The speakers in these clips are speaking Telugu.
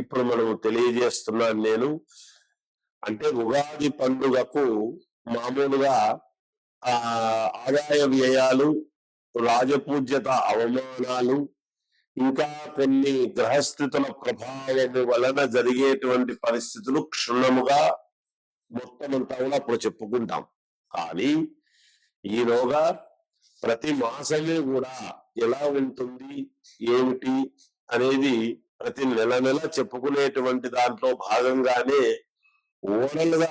ఇప్పుడు మనం తెలియజేస్తున్నాను నేను. అంటే ఉగాది పండుగకు మామూలుగా ఆ ఆదాయ వ్యయాలు రాజపూజ్యత అవమానాలు ఇంకా కొన్ని గ్రహస్థితుల ప్రభావము వలన జరిగేటువంటి పరిస్థితులు క్షుణ్ణముగా మొత్తమంతా కూడా అప్పుడు చెప్పుకుంటాం. కానీ ఈలోగా ప్రతి మాసమే కూడా ఎలా ఉంటుంది ఏమిటి అనేది ప్రతి నెల నెల చెప్పుకునేటువంటి దాంట్లో భాగంగానే ఓరల్గా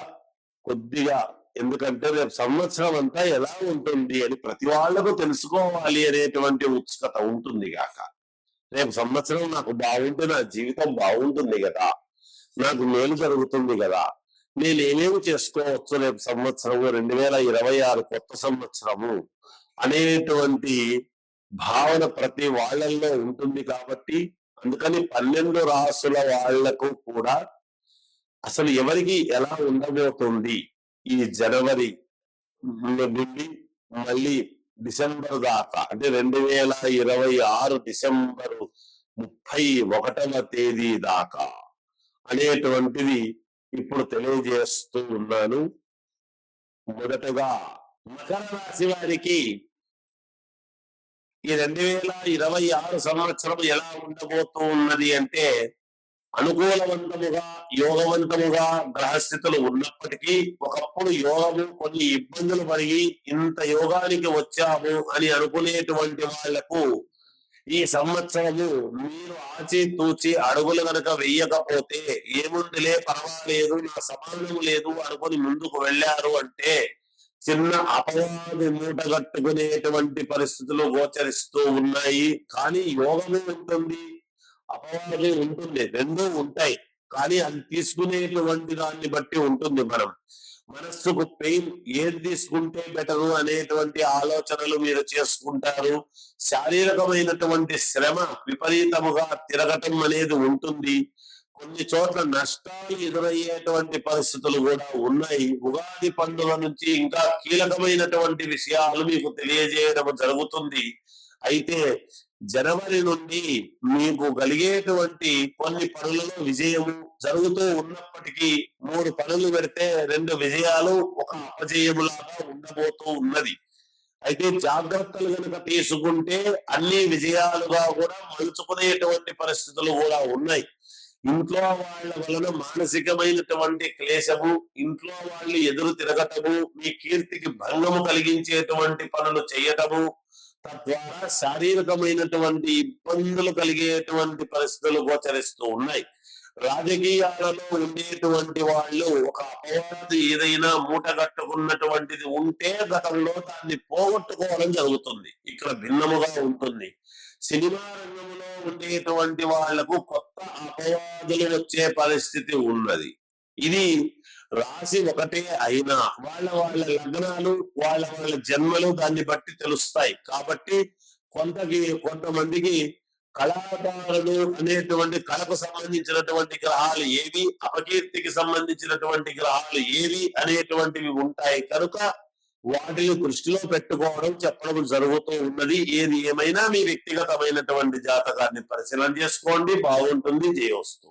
కొద్దిగా ఎందుకంటే రేపు సంవత్సరం అంతా ఎలా ఉంటుంది అని ప్రతి వాళ్ళకు తెలుసుకోవాలి అనేటువంటి ఉత్సుకత ఉంటుంది గాక రేపు సంవత్సరం నాకు బాగుంటే నా జీవితం బాగుంటుంది కదా నాకు మేలు జరుగుతుంది కదా నేను ఏమేమి చేసుకోవచ్చు రేపు సంవత్సరము రెండు వేల ఇరవై ఆరు కొత్త సంవత్సరము అనేటువంటి భావన ప్రతి వాళ్ళల్లో ఉంటుంది కాబట్టి అందుకని పన్నెండు రాసుల వాళ్ళకు కూడా అసలు ఎవరికి ఎలా ఉండబోతుంది ఈ జనవరి నుండి మళ్ళీ డిసెంబర్ దాకా అంటే రెండు వేల ఇరవై ఆరు డిసెంబరు ముప్పై ఒకటవ తేదీ దాకా అనేటువంటిది ఇప్పుడు తెలియజేస్తూ ఉన్నాను. మొదటగా మకర రాశి వారికి ఈ రెండు వేల ఇరవై ఆరు సంవత్సరం ఎలా ఉండబోతూ ఉన్నది అంటే అనుకూలవంతముగా యోగవంతముగా గ్రహస్థితులు ఉన్నప్పటికీ ఒకప్పుడు యోగము కొన్ని ఇబ్బందులు పడి ఇంత యోగానికి వచ్చాము అని అనుకునేటువంటి వాళ్ళకు ఈ సంవత్సరము మీరు ఆచి తూచి అడుగులు గనక వెయ్యకపోతే ఏముందిలే పర్వాలేదు నా సమానం లేదు అనుకుని ముందుకు వెళ్ళారు అంటే చిన్న అపవాది మూటగట్టుకునేటువంటి పరిస్థితులు గోచరిస్తూ ఉన్నాయి. కానీ యోగము ఉంటుంది. అపవాది ఉంటుంది. రెండూ ఉంటాయి. కానీ అది తీసుకునేటువంటి దాన్ని బట్టి ఉంటుంది మనం. మనస్సుకు పెయిన్ ఏది తీసుకుంటే బెటరు అనేటువంటి ఆలోచనలు మీరు చేసుకుంటారు. శారీరకమైనటువంటి శ్రమ విపరీతముగా తిరగటం అనేది ఉంటుంది. కొన్ని చోట్ల నష్టాలు ఎదురయ్యేటువంటి పరిస్థితులు కూడా ఉన్నాయి. ఉగాది పండుగ నుంచి ఇంకా కీలకమైనటువంటి విషయాలు మీకు తెలియజేయడం జరుగుతుంది. అయితే జనవరి నుండి మీకు కలిగేటువంటి కొన్ని పనులలో విజయము జరుగుతూ ఉన్నప్పటికీ మూడు పనులు పెడితే రెండు విజయాలు ఒక అపజయములాగా ఉండబోతూ ఉన్నది. అయితే జాగ్రత్తలు కనుక తీసుకుంటే అన్ని విజయాలుగా కూడా మలుచుకునేటువంటి పరిస్థితులు కూడా ఉన్నాయి. ఇంట్లో వాళ్ళ వలన మానసికమైనటువంటి క్లేశము ఇంట్లో వాళ్ళు ఎదురు తిరగటము మీ కీర్తికి భంగము కలిగించేటువంటి పనులు చేయటము తద్వారా శారీరకమైనటువంటి ఇబ్బందులు కలిగేటువంటి పరిస్థితులు గోచరిస్తూ ఉన్నాయి. రాజకీయాలలో ఉండేటువంటి వాళ్ళు ఒక అపవాది ఏదైనా మూట కట్టుకున్నటువంటిది ఉంటే గతంలో దాన్ని పోగొట్టుకోవడం జరుగుతుంది. ఇక్కడ భిన్నముగా ఉంటుంది. సినిమా రంగంలో ఉండేటువంటి వాళ్ళకు కొత్త అపవాదులు వచ్చే పరిస్థితి ఉన్నది. ఇది రాశి ఒకటే అయినా వాళ్ళ వాళ్ళ లగ్నాలు వాళ్ళ వాళ్ళ జన్మలు దాన్ని బట్టి తెలుస్తాయి. కాబట్టి కొంతకి కొంతమందికి కళాకారులు అనేటువంటి కళకు సంబంధించినటువంటి గ్రహాలు ఏవి అపకీర్తికి సంబంధించినటువంటి గ్రహాలు ఏవి అనేటువంటివి ఉంటాయి. కనుక వాటిని దృష్టిలో పెట్టుకోవడం చెప్పడం జరుగుతూ ఉన్నది. ఏది ఏమైనా మీ వ్యక్తిగతమైనటువంటి జాతకాన్ని పరిశీలన చేసుకోండి. బాగుంటుంది. చేయవస్తు